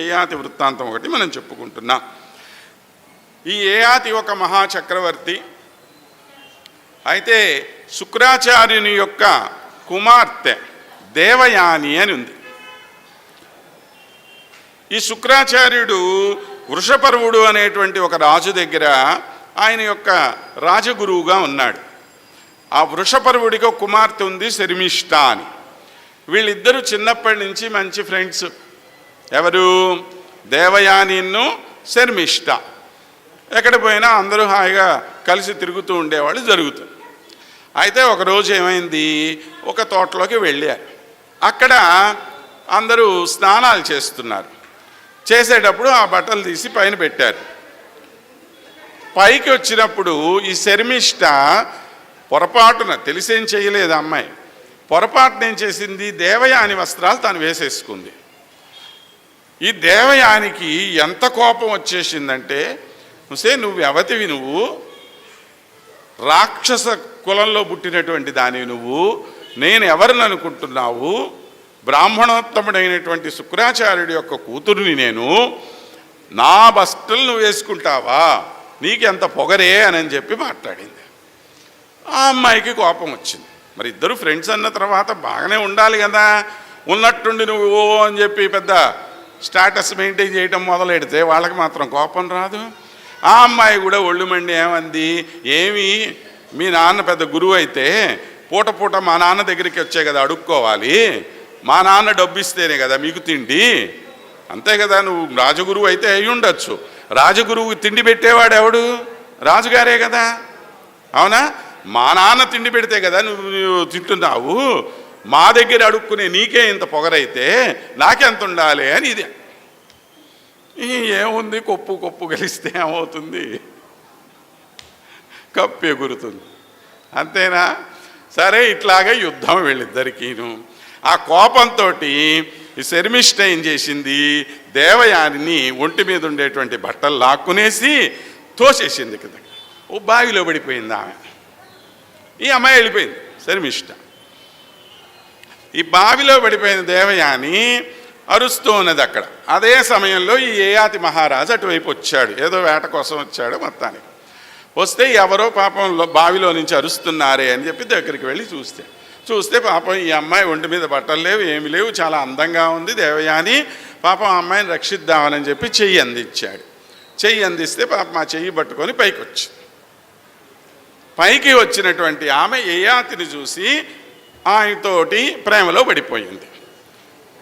ఏయాతి వృత్తాంతం ఒకటి మనం చెప్పుకుంటున్నాం. ఈ ఏయాతి ఒక మహాచక్రవర్తి. అయితే శుక్రాచార్యుని యొక్క కుమార్తె దేవయాని అని ఉంది. ఈ శుక్రాచార్యుడు వృషపర్వుడు అనేటువంటి ఒక రాజు దగ్గర ఆయన యొక్క రాజగురువుగా ఉన్నాడు. ఆ వృషపర్వుడికి ఒక కుమార్తె ఉంది శర్మిష్ట అని. వీళ్ళిద్దరూ చిన్నప్పటి నుంచి మంచి ఫ్రెండ్స్. ఎవరు? దేవయానిన్ను శర్మిష్ట. ఎక్కడ పోయినా అందరూ హాయిగా కలిసి తిరుగుతూ ఉండేవాళ్ళు జరుగుతుంది అయితే ఒకరోజు ఏమైంది? ఒక తోటలోకి వెళ్ళారు అక్కడ అందరూ స్నానాలు చేస్తున్నారు. చేసేటప్పుడు ఆ బట్టలు తీసి పైన పెట్టారు. పైకి వచ్చినప్పుడు ఈ శర్మిష్ట పొరపాటున తెలిసేం చేయలేదు అమ్మాయి. పొరపాటున ఏం చేసింది? దేవయాని వస్త్రాలు తను వేసేసుకుంది. ఈ దేవయానికి ఎంత కోపం వచ్చేసిందంటే నుసే నువ్వు ఎవతివి నువ్వు? రాక్షస కులంలో పుట్టినటువంటి దాని నువ్వు. నేను ఎవరిని అనుకుంటున్నావు? బ్రాహ్మణోత్తముడైనటువంటి శుక్రాచార్యుడి యొక్క కూతురుని నేను. నా బస్టలు నువ్వు వేసుకుంటావా? నీకెంత పొగరే అని చెప్పి మాట్లాడింది. ఆ అమ్మాయికి కోపం వచ్చింది. మరి ఇద్దరు ఫ్రెండ్స్ అన్న తర్వాత బాగానే ఉండాలి కదా. ఉన్నట్టుండి నువ్వు ఓ అని చెప్పి పెద్ద స్టాటస్ మెయింటైన్ చేయటం మొదలెడితే వాళ్ళకి మాత్రం కోపం రాదు. ఆ అమ్మాయి కూడా ఒళ్ళు మండి ఏమంది? ఏమి? మీ నాన్న పెద్ద గురువు అయితే పూట పూట మా నాన్న దగ్గరికి వచ్చే కదా అడుక్కోవాలి. మా నాన్న డబ్బు ఇస్తేనే కదా మీకు తిండి. అంతే కదా నువ్వు రాజగురువు అయితే అయి ఉండొచ్చు. రాజగురువు తిండి పెట్టేవాడు ఎవడు? రాజుగారే కదా. అవునా? మా నాన్న తిండి పెడితే కదా నువ్వు తింటున్నావు. మా దగ్గర అడుక్కునే నీకే ఇంత పొగరైతే నాకెంత ఉండాలి అని ఇది. ఏముంది? కొప్పు కొప్పు కలిస్తే ఏమవుతుంది? కప్పు ఎగురుతుంది. అంతేనా? సరే ఇట్లాగే యుద్ధం వీళ్ళిద్దరికీను. ఆ కోపంతో ఈ శర్మిష్ట ఏం చేసింది? దేవయానిని ఒంటి మీద ఉండేటువంటి బట్టలు లాక్కునేసి తోసేసింది కింద ఓ బావిలో పడిపోయింది ఆమె. ఈ అమ్మాయి వెళ్ళిపోయింది శర్మిష్ట. ఈ బావిలో పడిపోయిన దేవయాని అరుస్తూ ఉన్నది అక్కడ. అదే సమయంలో ఈ ఏయాతి మహారాజు అటువైపు వచ్చాడు. ఏదో వేట కోసం వచ్చాడు మొత్తానికి. వస్తే ఎవరో పాపం బావిలో నుంచి అరుస్తున్నారే అని చెప్పి దగ్గరికి వెళ్ళి చూస్తే. చూస్తే పాపం ఈ అమ్మాయి ఒంటి మీద బట్టలు లేవు ఏమి లేవు చాలా అందంగా ఉంది దేవయాని. పాపం ఆ అమ్మాయిని రక్షిద్దామని చెప్పి చెయ్యి అందించాడు. చెయ్యి అందిస్తే పాపం ఆ చెయ్యి పట్టుకొని పైకి వచ్చింది పైకి వచ్చినటువంటి ఆమె ఏయాతిని చూసి ఆయనతోటి ప్రేమలో పడిపోయింది.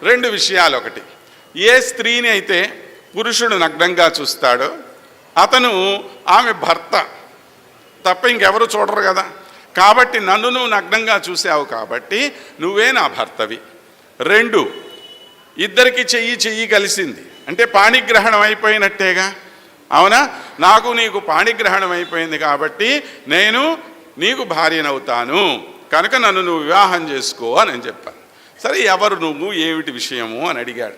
రెండు విషయాలు ఒకటి ఏ స్త్రీని అయితే పురుషుడు నగ్నంగా చూస్తాడో అతను ఆమె భర్త. తప్ప ఇంకెవరు చూడరు కదా. కాబట్టి నన్ను నువ్వు నగ్నంగా చూసావు కాబట్టి నువ్వే నా భర్తవి. రెండు ఇద్దరికి చెయ్యి చెయ్యి కలిసింది. అంటే పాణిగ్రహణం అయిపోయినట్టేగా. అవునా? నాకు నీకు పాణిగ్రహణం అయిపోయింది కాబట్టి నేను నీకు భార్యనవుతాను. కనుక నన్ను నువ్వు వివాహం చేసుకో అని చెప్పాను. సరే ఎవరు నువ్వు? ఏమిటి విషయము? అని అడిగాడు.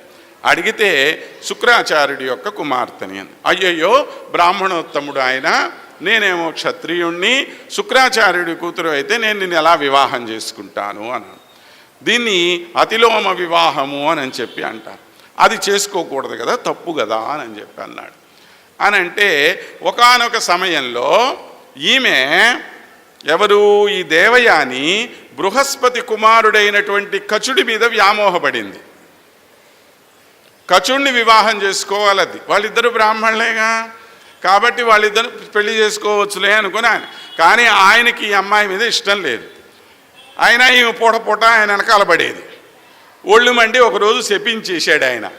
అడిగితే శుక్రాచార్యుడి యొక్క కుమార్తెని అని. అయ్యయ్యో బ్రాహ్మణోత్తముడు ఆయన నేనేమో క్షత్రియుణ్ణి శుక్రాచార్యుడి కూతురు అయితే నేను నిన్ను ఎలా వివాహం చేసుకుంటాను? అన్నాడు. దీన్ని అతిలోమ వివాహము అని అని చెప్పి అంటారు. అది చేసుకోకూడదు కదా తప్పు కదా అని అని చెప్పి అన్నాడు. అని అంటే ఒకానొక సమయంలో ఈమె ఎవరు ఈ దేవయాని బృహస్పతి కుమారుడైనటువంటి కచుడి మీద వ్యామోహపడింది. కచుడిని వివాహం చేసుకోవాలది వాళ్ళిద్దరు బ్రాహ్మణులేగా. కాబట్టి వాళ్ళిద్దరు పెళ్ళి చేసుకోవచ్చులే అనుకుని ఆయన. కానీ ఆయనకి ఈ అమ్మాయి మీద ఇష్టం లేదు. ఆయన ఈమె పూట పూట ఆయన వెనకాల పడేది. ఒళ్ళు మండి ఒకరోజు శపించేశాడు ఆయన.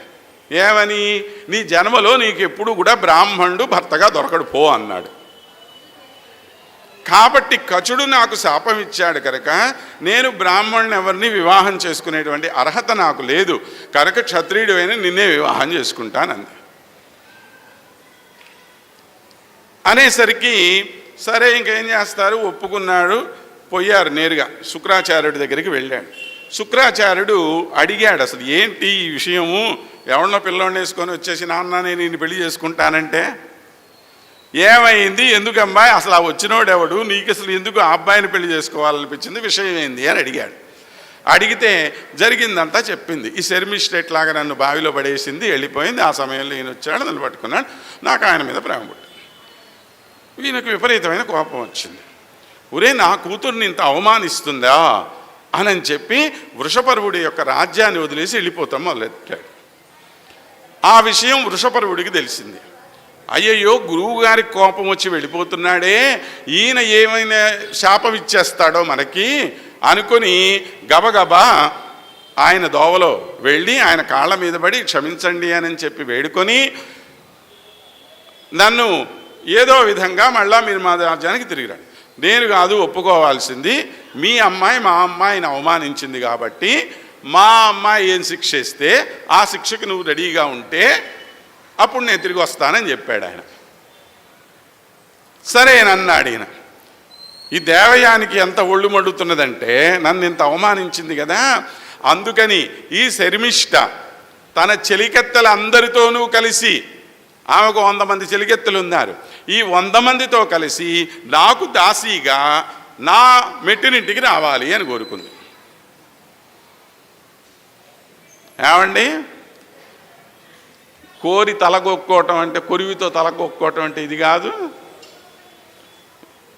ఏమని? నీ జన్మలో నీకు ఎప్పుడు కూడా బ్రాహ్మణుడు భర్తగా దొరకడు పో అన్నాడు. కాబట్టి కచుడు నాకు శాపం ఇచ్చాడు కనుక నేను బ్రాహ్మణుని ఎవరిని వివాహం చేసుకునేటువంటి అర్హత నాకు లేదు. కనుక క్షత్రియుడు అయినా నిన్నే వివాహం చేసుకుంటానంది. అనేసరికి సరే ఇంకేం చేస్తారు? ఒప్పుకున్నాడు. పోయారు నేరుగా. శుక్రాచార్యుడి దగ్గరికి వెళ్ళాడు. శుక్రాచార్యుడు అడిగాడు అసలు ఏంటి ఈ విషయము? ఎవరినో పిల్లోడిని వేసుకొని వచ్చేసి నాన్న నేను ఈయన పెళ్ళి చేసుకుంటానంటే ఏమైంది? ఎందుకమ్మా? అసలు ఆ వచ్చినోడెవడు? నీకు అసలు ఎందుకు ఆ అబ్బాయిని పెళ్ళి చేసుకోవాలనిపించింది? విషయం ఏంది? అని అడిగాడు. అడిగితే జరిగిందంతా చెప్పింది. ఈ శర్మిష్ట లాగా నన్ను బావిలో పడేసింది వెళ్ళిపోయింది. ఆ సమయంలో ఈయన వచ్చాడు నన్ను పట్టుకున్నాడు. నాకు ఆయన మీద ప్రేమ పుట్టింది. ఈయనకు విపరీతమైన కోపం వచ్చింది. ఒరే నా కూతుర్ని ఇంత అవమానిస్తుందా? అని చెప్పి వృషపర్వుడి యొక్క రాజ్యాన్ని వదిలేసి వెళ్ళిపోతాం మొదలెట్టాడు. ఆ విషయం వృషపర్వుడికి తెలిసింది. అయ్యయ్యో గురువు గారికి కోపం వచ్చి వెళ్ళిపోతున్నాడే ఈయన ఏమైనా శాపం ఇచ్చేస్తాడో మనకి అనుకొని గబగబా ఆయన దోవలో వెళ్ళి ఆయన కాళ్ళ మీద పడి క్షమించండి అని చెప్పి వేడుకొని నన్ను ఏదో విధంగా మళ్ళా మీరు మా రాజ్యానికి తిరిగిరండి. నేను కాదు ఒప్పుకోవాల్సింది. మీ అమ్మాయి మా అమ్మాయిని అవమానించింది కాబట్టి మా అమ్మాయి ఏం శిక్ష ఇస్తే ఆ శిక్షకు నువ్వు రెడీగా ఉంటే అప్పుడు నేను తిరిగి వస్తానని చెప్పాడు ఆయన. సరేనన్నాడు ఈయన ఈ దేవయానికి ఎంత ఒళ్ళు మండుతున్నదంటే నన్ను ఇంత అవమానించింది కదా అందుకని ఈ శర్మిష్ట తన చెలికెత్తలందరితోనూ కలిసి ఆమెకు వంద మంది చెలికెత్తలు ఉన్నారు ఈ వంద మందితో కలిసి నాకు దాసీగా నా మెట్టినింటికి రావాలి అని కోరుకుంది. ఏమండి? కోరి తలగొక్కోవటం అంటే కొరివితో తలగొక్కోవటం అంటే ఇది కాదు.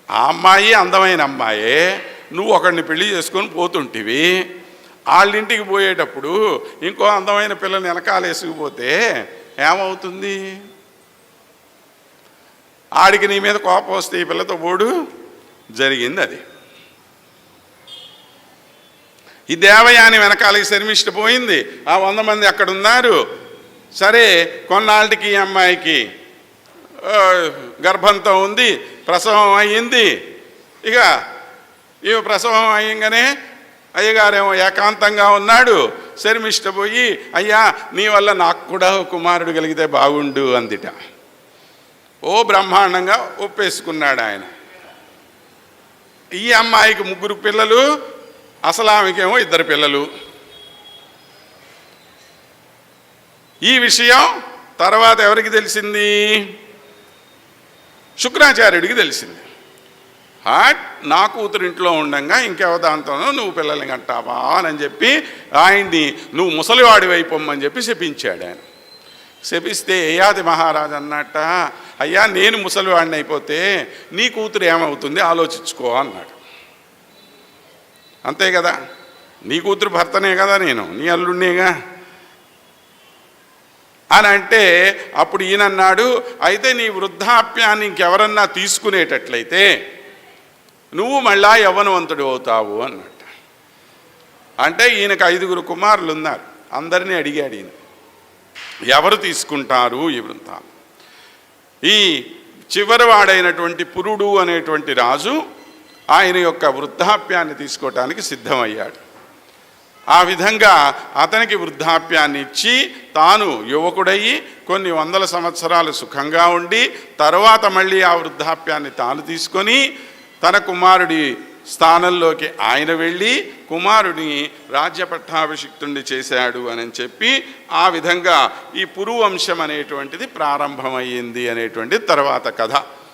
ఆ అమ్మాయి అందమైన అమ్మాయే నువ్వు ఒకడిని పెళ్ళి చేసుకొని పోతుంటివి. వాళ్ళింటికి పోయేటప్పుడు ఇంకో అందమైన పిల్లని వెనకాలేసుకుపోతే ఏమవుతుంది? ఆడికి నీ మీద కోపం వస్తే ఈ పిల్లతో పోడు. జరిగింది అది. ఈ దేవయాని వెనకాలకి శర్మిష్ట పోయింది. ఆ వంద మంది అక్కడ ఉన్నారు సరే కొన్నాళ్ళకి ఈ అమ్మాయికి గర్భంతో ఉంది ప్రసవం అయ్యింది. ఇక ఈ ప్రసవం అయ్యంగానే అయ్యగారేమో ఏకాంతంగా ఉన్నాడు. శర్మిష్ట పోయి అయ్యా నీ వల్ల నాకు కూడా కుమారుడు కలిగితే బాగుండు అందిట. ఓ బ్రహ్మాండంగా ఒప్పేసుకున్నాడు ఆయన. ఈ అమ్మాయికి ముగ్గురు పిల్లలు అసలు ఆమెకేమో ఇద్దరు పిల్లలు. ఈ విషయం తర్వాత ఎవరికి తెలిసింది? శుక్రాచార్యుడికి తెలిసింది. హాట్ నా కూతురు ఇంట్లో ఉండగా ఇంకెవదాంతోనో నువ్వు పిల్లల్ని కంటావా అని చెప్పి ఆయన్ని నువ్వు ముసలివాడి వైపొమ్మని చెప్పి శపించాడు ఆయన. శపిస్తే ఏయాది మహారాజు అన్నట్ట అయ్యా నేను ముసలివాడిని అయిపోతే నీ కూతురు ఏమవుతుంది? ఆలోచించుకో అన్నాడు. అంతే కదా? నీ కూతురు భర్తనే కదా నేను నీ అల్లుడినేగా? అని అంటే అప్పుడు ఈయనన్నాడు అయితే నీ వృద్ధాప్యాన్ని ఇంకెవరన్నా తీసుకునేటట్లయితే నువ్వు మళ్ళా యవ్వనవంతుడు అవుతావు అన్నట్టు. అంటే ఈయనకు ఐదుగురు కుమారులు ఉన్నారు అందరినీ అడిగాడు ఈయన ఎవరు తీసుకుంటారు ఈ వృంతాలు ఈ చివరివాడైనటువంటి పురుడు అనేటువంటి రాజు ఆయన యొక్క వృద్ధాప్యాన్ని తీసుకోవటానికి సిద్ధమయ్యాడు. ఆ విధంగా అతనికి వృద్ధాప్యాన్ని ఇచ్చి తాను యువకుడయ్యి కొన్ని వందల సంవత్సరాలు సుఖంగా ఉండి తరువాత మళ్ళీ ఆ వృద్ధాప్యాన్ని తాను తీసుకొని తన కుమారుడి స్థానంలోకి ఆయన వెళ్ళి కుమారుడిని రాజ్యపట్టాభిషిక్తుండి చేశాడు అని చెప్పి ఆ విధంగా ఈ పురువంశం అనేటువంటిది ప్రారంభమయ్యింది అనేటువంటి తర్వాత కథ.